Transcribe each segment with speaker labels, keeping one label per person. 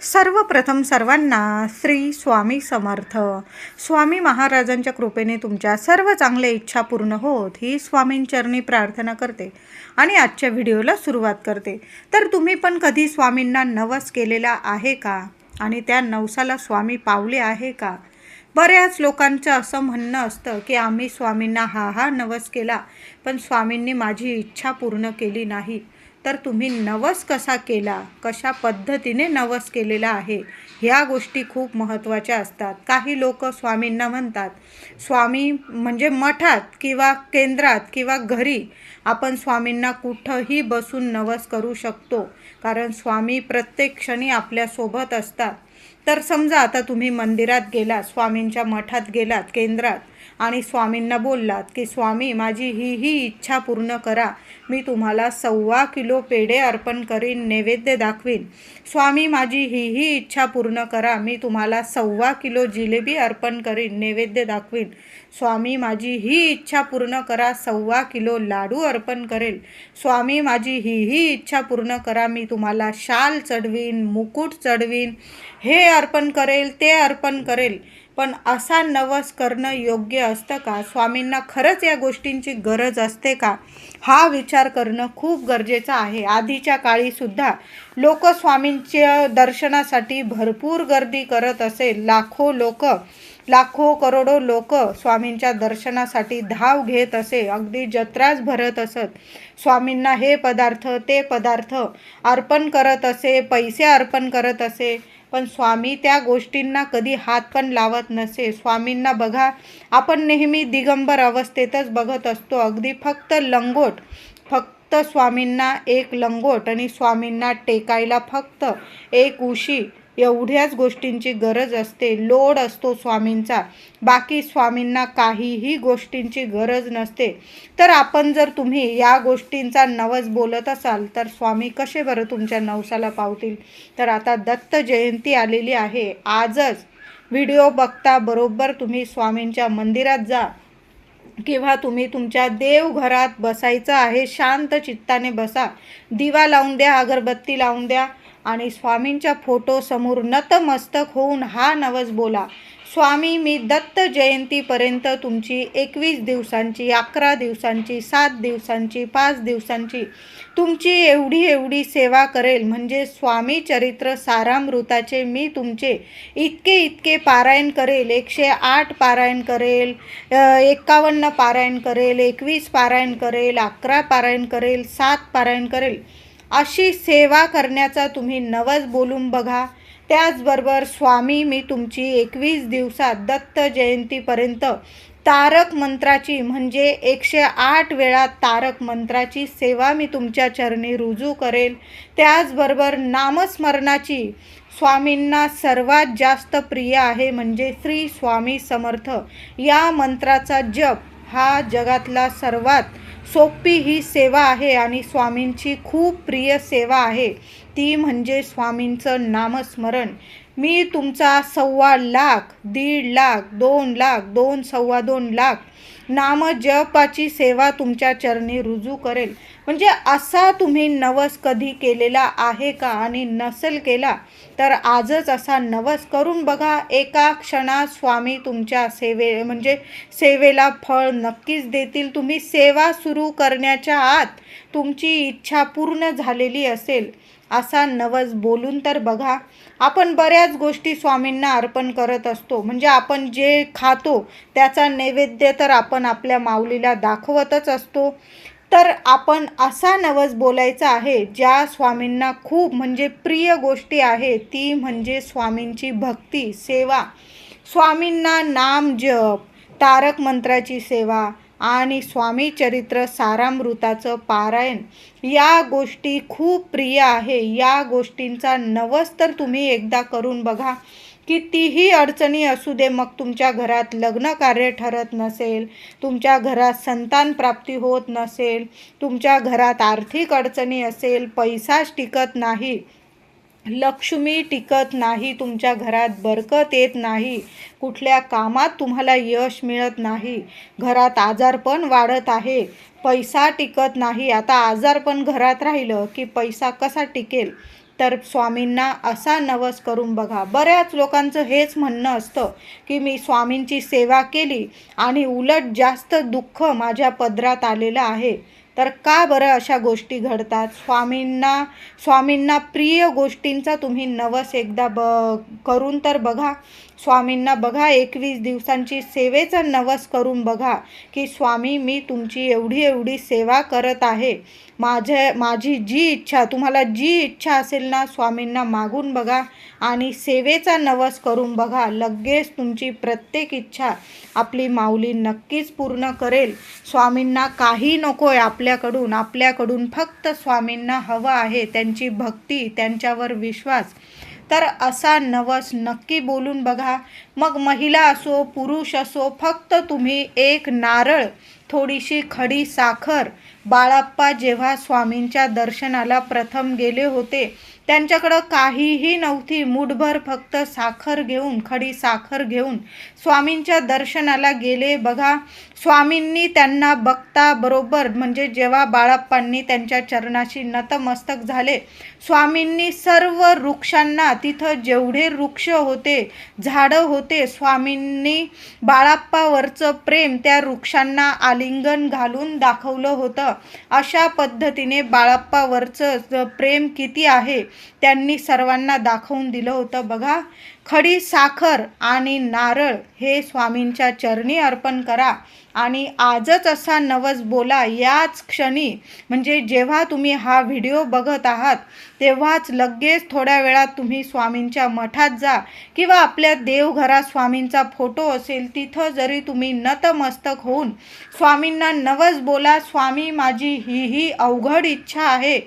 Speaker 1: सर्वप्रथम सर्वांना श्री स्वामी समर्थ. स्वामी महाराजांच्या कृपेने तुमच्या सर्व चांगल्या इच्छा पूर्ण होत ही स्वामींचरणी प्रार्थना करते आणि आजच्या व्हिडिओला सुरुवात करते. तर तुम्ही पण कधी स्वामींना नवस केलेला आहे का? आणि त्या नवसाला स्वामी पावले आहे का? बऱ्याच लोकांचं असं म्हणणं असतं की आम्ही स्वामींना हा हा नवस केला पण स्वामींनी माझी इच्छा पूर्ण केली नाही. तर तुम्ही नवस कसा केला? कशा पद्धतीने नवस केलेला आहे? ह्या गोष्टी खूप महत्त्वाच्या असतात. काही लोक स्वामींना म्हणतात स्वामी म्हणजे मठात किंवा केंद्रात किंवा घरी आपण स्वामींना कुठंही बसून नवस करू शकतो. कारण स्वामी प्रत्येक क्षणी आपल्यासोबत असतात. तर समजा आता तुम्ही मंदिरात गेलात स्वामींच्या मठात गेलात केंद्रात आणि स्वामींना बोललात की स्वामी माझी ही ही इच्छा पूर्ण करा. मी तुम्हाला सव्वा किलो पेढे अर्पण करीन नैवेद्य दाखवीन. स्वामी माझी ही ही इच्छा पूर्ण करा. मी तुम्हाला सव्वा किलो जिलेबी अर्पण करीन नैवेद्य दाखवीन. स्वामी माझी ही इच्छा पूर्ण करा. सव्वा किलो लाडू अर्पण करेल. स्वामी माझी ही ही इच्छा पूर्ण करा. मी तुम्हाला शाल चढवीन मुकुट चढवीन. हे अर्पण करेल ते अर्पण करेल. पण असा नवस करणं योग्य असतं का? स्वामींना खरंच या गोष्टींची गरज असते का? हा विचार करणं खूप गरजेचं आहे. आधीच्या काळीसुद्धा लोक स्वामींच्या दर्शनासाठी भरपूर गर्दी करत असे. लाखो लोक लाखो करोडो लोक स्वामींच्या दर्शनासाठी धाव घेत असे. अगदी जत्राच भरत असत. स्वामींना हे पदार्थ ते पदार्थ अर्पण करत असे पैसे अर्पण करत असे. पण स्वामी त्या गोष्टींना कधी हात पण लावत नसे. स्वामींना बघा आपण नेहमी दिगंबर अवस्थेतच बघत असतो. अगदी फक्त लंगोट फक्त स्वामींना एक लंगोट आणि स्वामींना टेकायला फक्त एक उशी. एवढ्याच गोष्टींची गरज असते लोड असतो स्वामींचा. बाकी स्वामींना काहीही गोष्टींची गरज नसते. तर आपण जर तुम्ही या गोष्टींचा नवस बोलत असाल तर स्वामी कसे बरं तुमच्या नवसाला पावतील? तर आता दत्त जयंती आलेली आहे. आजच व्हिडिओ बघता बरोबर तुम्ही स्वामींच्या मंदिरात जा. किंवा तुम्ही तुमच्या देवघरात बसायचं आहे शांत चित्ताने बसा. दिवा लावून द्या अगरबत्ती लावून द्या. आणि स्वामींच्या फोटोसमोर नतमस्तक होऊन हा नवस बोला. स्वामी मी दत्त जयंतीपर्यंत तुमची एकवीस दिवसांची अकरा दिवसांची सात दिवसांची पाच दिवसांची तुमची एवढी एवढी सेवा करेल. म्हणजे स्वामी चरित्र सारामृताचे मी तुमचे इतके इतके पारायण करेल. एकशे आठ पारायण करेल एकावन्न पारायण करेल एकवीस पारायण करेल अकरा पारायण करेल सात पारायण करेल. अशी सेवा करण्याचा तुम्ही नवस बोलून बघा. त्याचबरोबर स्वामी मी तुमची एकवीस दिवसात दत्त जयंतीपर्यंत तारक मंत्राची म्हणजे एकशे आठ वेळा तारक मंत्राची सेवा मी तुमच्या चरणी रुजू करेल. त्याचबरोबर नामस्मरणाची स्वामींना सर्वात जास्त प्रिय आहे म्हणजे श्री स्वामी समर्थ. या मंत्राचा जप हा जगातला सर्वात सोपी ही सेवा आहे आणि स्वामींची खूप प्रिय सेवा आहे. ती म्हणजे स्वामींचं नामस्मरण. मी तुमचा सव्वा लाख दीड लाख दोन लाख दोन सव्वा दोन लाख नाम जपाची सेवा तुमच्या चरणी रुजू करेल. म्हणजे असा तुम्ही नवस कधी केलेला आहे का आणि नसेल केला तर आजच असा नवस करून बघा. एका क्षणात स्वामी तुमच्या सेवे म्हणजे सेवेला फळ नक्कीच देतील. तुम्ही सेवा सुरू करण्याच्या आत तुमची इच्छा पूर्ण झालेली असेल. असा नवस बोलून तर बघा. आपण बऱ्याच गोष्टी स्वामींना अर्पण करत असतो. म्हणजे आपण जे खातो त्याचा नैवेद्य तर आपण आपल्या माऊलीला दाखवतच असतो. तर आपण असा नवस बोलायचा आहे ज्या स्वामींना खूप म्हणजे प्रिय गोष्टी आहे ती म्हणजे स्वामींची भक्ती सेवा. स्वामींना नाम जप तारक मंत्राची सेवा आणि स्वामी चरित्र सारामृताचं पारायण. या गोष्टी खूप प्रिय आहे. या गोष्टींचा नवस तर तुम्ही एकदा करून बघा. कितीही अडचणी असू दे मग तुमच्या घरात लग्न कार्य ठरत नसेल तुमच्या घरात संतान प्राप्ती होत नसेल तुमच्या घरात आर्थिक अडचणी असेल पैसाच टिकत नाही लक्ष्मी टिकत नाही तुमच्या घरात बरकत येत नाही कुठल्या कामात तुम्हाला यश मिळत नाही घरात आजारपण वाढत आहे पैसा टिकत नाही. आता आजारपण घरात राहिलं की पैसा कसा टिकेल? तर स्वामींना असा नवस करून बघा. बऱ्याच लोकांचं हेच म्हणणं असतं की मी स्वामींची सेवा केली आणि उलट जास्त दुःख माझ्या पदरात आलेलं आहे. तर का बरं अशा गोष्टी घडतात? स्वामींना स्वामींना प्रिय गोष्टींचा तुम्ही नवस एकदा ब करून तर बघा. स्वामींना बघा एकवीस दिवसांची सेवेचा नवस करून बघा की स्वामी मी तुमची एवढी एवढी सेवा करत आहे. माझे माझी जी इच्छा तुम्हाला जी इच्छा असेल ना स्वामींना मागून बघा आणि सेवेचा नवस करून बघा. लगेच तुमची प्रत्येक इच्छा आपली माऊली नक्कीच पूर्ण करेल. स्वामींना काही नको आहे आपल्याकडून. आपल्याकडून फक्त स्वामींना हवं आहे. त्यांची भक्ती त्यांच्यावर विश्वास. तर असा नवस नक्की बोलून बघा. मग महिला असो पुरुष असो फक्त तुम्ही एक नारळ थोडीशी खडी साखर. बाळाप्पा जेव्हा स्वामींच्या दर्शनाला प्रथम गेले होते त्यांच्याकडं काहीही नव्हती. मुठभर फक्त साखर घेऊन खडी साखर घेऊन स्वामींच्या दर्शनाला गेले. बघा स्वामींनी त्यांना बघता बरोबर म्हणजे जेव्हा बाळाप्पांनी त्यांच्या चरणाशी नतमस्तक झाले स्वामींनी सर्व वृक्षांना तिथं जेवढे वृक्ष होते झाडं होते स्वामींनी बाळाप्पावरचं प्रेम त्या वृक्षांना आलिंगन घालून दाखवलं होतं. अशा पद्धतीने बाळाप्पावरचं प्रेम किती आहे? त्यांनी सर्वांना दाखवून दिलं होतं. बघा खडी साखर आणि नारळ हे स्वामींच्या चरणी अर्पण करा आणि आजच असा नवस बोला याच क्षणी. म्हणजे जेव्हा तुम्ही हा व्हिडिओ बघत आहात तेव्हाच लगेच थोड्या वेळात तुम्ही स्वामींच्या मठात जा किंवा आपल्या देवघरात स्वामींचा फोटो असेल तिथं जरी तुम्ही नतमस्तक होऊन स्वामींना नवस बोला स्वामी माझी ही ही अवघड इच्छा आहे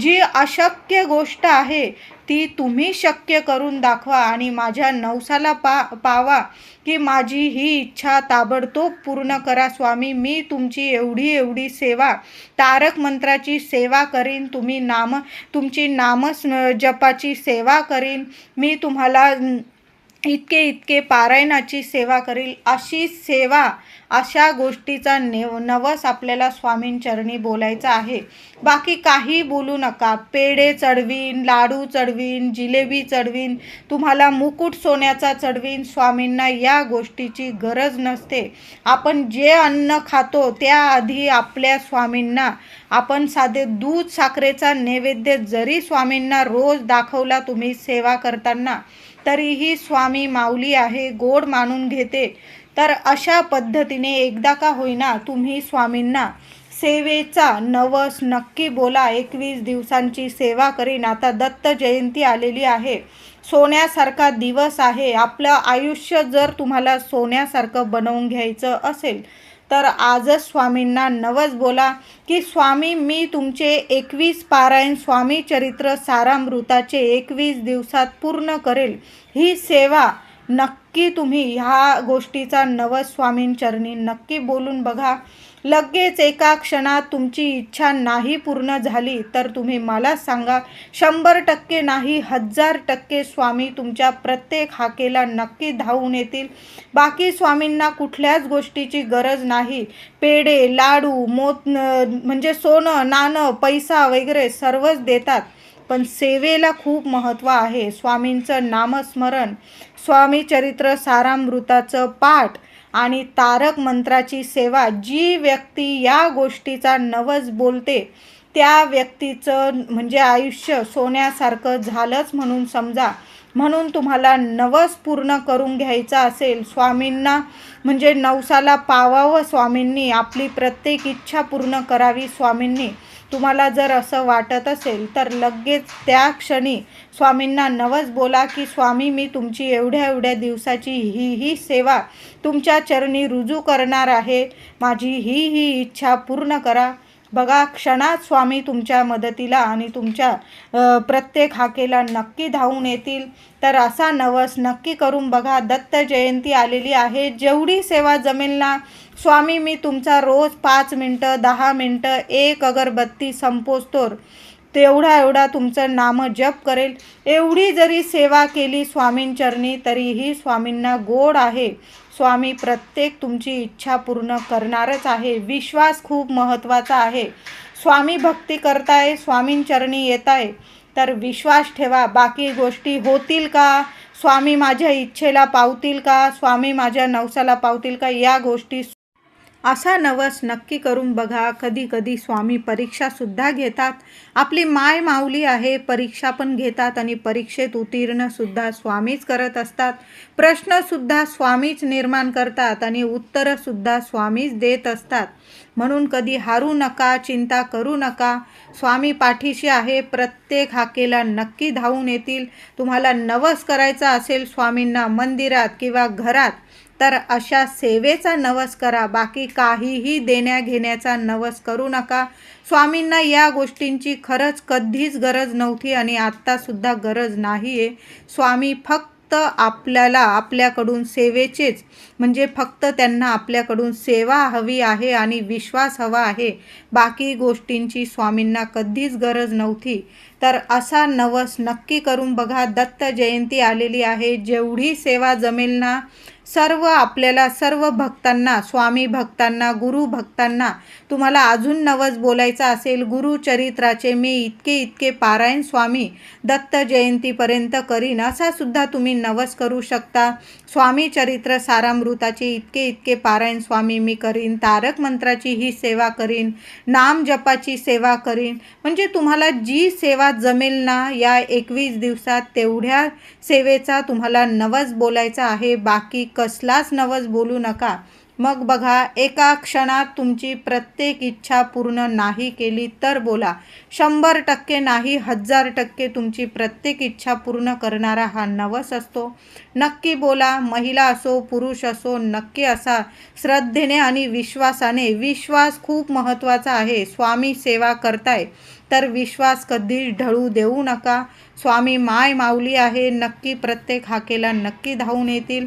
Speaker 1: जी अशक्य गोष्ट आहे ती तुम्ही शक्य करून दाखवा आणि माझ्या नवसाला पा पावा की माझी ही इच्छा ताबडतोब पूर्ण करा स्वामी. मी तुमची एवढी एवढी सेवा तारक मंत्राची सेवा करीन तुम्ही नाम तुमची नामस जपाची सेवा करीन. मी तुम्हाला इतके इतके पारायणाची सेवा करील अशी सेवा अशा गोष्टीचा नेव नवस आपल्याला स्वामींचरणी बोलायचा आहे. बाकी काही बोलू नका. पेढे चढवीन लाडू चढवीन जिलेबी चढवीन तुम्हाला मुकुट सोन्याचा चढवीन स्वामींना या गोष्टीची गरज नसते. आपण जे अन्न खातो त्याआधी आपल्या स्वामींना आपण साधे दूध साखरेचा नैवेद्य जरी स्वामींना रोज दाखवला तुम्ही सेवा करताना तरीही स्वामी माऊली आहे गोड मानून घेते. तर अशा पद्धतीने एकदा का होईना तुम्ही स्वामींना सेवेचा नवस नक्की बोला. एकवीस दिवसांची सेवा करीन. आता दत्त जयंती आलेली आहे. सोन्यासारखा दिवस आहे. आपलं आयुष्य जर तुम्हाला सोन्यासारखं बनवून घ्यायचं असेल तर आजच स्वामींना नवस बोला की स्वामी मी तुमचे एकवीस पारायण स्वामी चरित्र सारामृताचे एकवीस दिवसात पूर्ण करेल. ही सेवा नक्की तुम्ही ह्या गोष्टीचा नवस्वामींचरणी नक्की बोलून बघा. लगेच एका क्षणात तुमची इच्छा नाही पूर्ण झाली तर तुम्ही मला सांगा. शंभर टक्के नाही हजार टक्के स्वामी तुमच्या प्रत्येक हाकेला नक्की धावून येतील. बाकी स्वामींना कुठल्याच गोष्टीची गरज नाही. पेढे लाडू मोत म्हणजे सोनं नाणं पैसा वगैरे सर्वच देतात. पण सेवेला खूप महत्त्व आहे. स्वामींचं नामस्मरण स्वामी चरित्र सारामृताचं पाठ आणि तारक मंत्राची सेवा जी व्यक्ती या गोष्टीचा नवस बोलते त्या व्यक्तीचं म्हणजे आयुष्य सोन्यासारखं झालंच म्हणून समजा म्हणून तुम्हाला नवस पूर्ण करून घ्यायचा असेल स्वामींना म्हणजे नवसाला पावावं स्वामींनी आपली प्रत्येक इच्छा पूर्ण करावी स्वामींनी. तुम्हाला जर असं वाटत असेल तर लगेच त्या क्षणी स्वामींना नवस बोला की स्वामी मी तुमची एवढ्या एवढ्या दिवसाची ही ही सेवा तुमच्या चरणी रुजू करणार आहे. माझी ही ही इच्छा पूर्ण करा. बघा क्षणात स्वामी तुमच्या मदतीला आणि तुमच्या प्रत्येक हाकेला नक्की धावून येतील. तर असा नवस नक्की करून बघा दत्त जयंती आलेली आहे. जेवढी सेवा जमेल ना स्वामी मी तुमचा रोज पाच मिनटं दहा मिनटं एक अगरबत्ती संपोस्तोर. तेवढा एवढा तुमचं नाम जप करेल. एवढी जरी सेवा केली स्वामींचरणी तरीही स्वामींना गोड आहे. स्वामी प्रत्येक तुमची इच्छा पूर्ण करणारच आहे. विश्वास खूप महत्त्वाचा आहे. स्वामी भक्ती करताय स्वामींचरणी येत आहे तर विश्वास ठेवा. बाकी गोष्टी होतील का? स्वामी माझ्या इच्छेला पावतील का? स्वामी माझ्या नवसाला पावतील का? या गोष्टी असा नवस नक्की करून बघा. कधी कधी स्वामी परीक्षासुद्धा घेतात. आपली माय माऊली आहे परीक्षा पण घेतात आणि परीक्षेत उत्तीर्णसुद्धा स्वामीच करत असतात. प्रश्नसुद्धा स्वामीच निर्माण करतात आणि उत्तरंसुद्धा स्वामीच देत असतात. म्हणून कधी हारू नका चिंता करू नका. स्वामी पाठीशी आहे प्रत्येक हाकेला नक्की धावून येतील. तुम्हाला नवस करायचा असेल स्वामींना मंदिरात किंवा घरात तर अशा सेवेचा नवस करा. बाकी काहीही देण्या घेण्याचा नवस करू नका. स्वामींना या गोष्टींची खरंच कधीच गरज नव्हती आणि आत्तासुद्धा गरज नाही आहे स्वामी फक्त आपल्याला आपल्याकडून सेवेचेच म्हणजे फक्त त्यांना आपल्याकडून सेवा हवी आहे आणि विश्वास हवा आहे. बाकी गोष्टींची स्वामींना कधीच गरज नव्हती. तर असा नवस नक्की करून बघा. दत्त जयंती आलेली आहे. जेवढी सेवा जमेल ना सर्व आपल्याला सर्व भक्तांना स्वामी भक्तांना गुरु भक्तांना तुम्हाला अजून नवस बोलायचा असेल गुरुचरित्राचे मी इतके इतके पारायण स्वामी दत्त जयंतीपर्यंत करीन असा सुद्धा तुम्ही नवस करू शकता. स्वामी चरित्र सारामृताचे इतके इतके पारायण स्वामी मी करीन तारक मंत्राची ही सेवा करीन नाम जपाची सेवा करीन. म्हणजे तुम्हाला जी सेवा जमेल ना या एकवीस दिवसात तेवढ्या सेवेचा तुम्हाला नवस बोलायचा आहे. बाकी कसलाच नवस बोलू नका. मग बघा एका क्षणात तुमची प्रत्येक इच्छा पूर्ण नाही केली तर बोला. शंभर टक्के नाही हजार टक्के तुमची प्रत्येक इच्छा पूर्ण करणारा हा नवस असतो. नक्की बोला महिला असो पुरुष असो नक्की असा श्रद्धेने आणि विश्वासाने. विश्वास खूप महत्त्वाचा आहे. स्वामी सेवा करताय तर विश्वास कधीच ढळू देऊ नका. स्वामी माय माऊली आहे नक्की प्रत्येक हाकेला नक्की धावून येतील.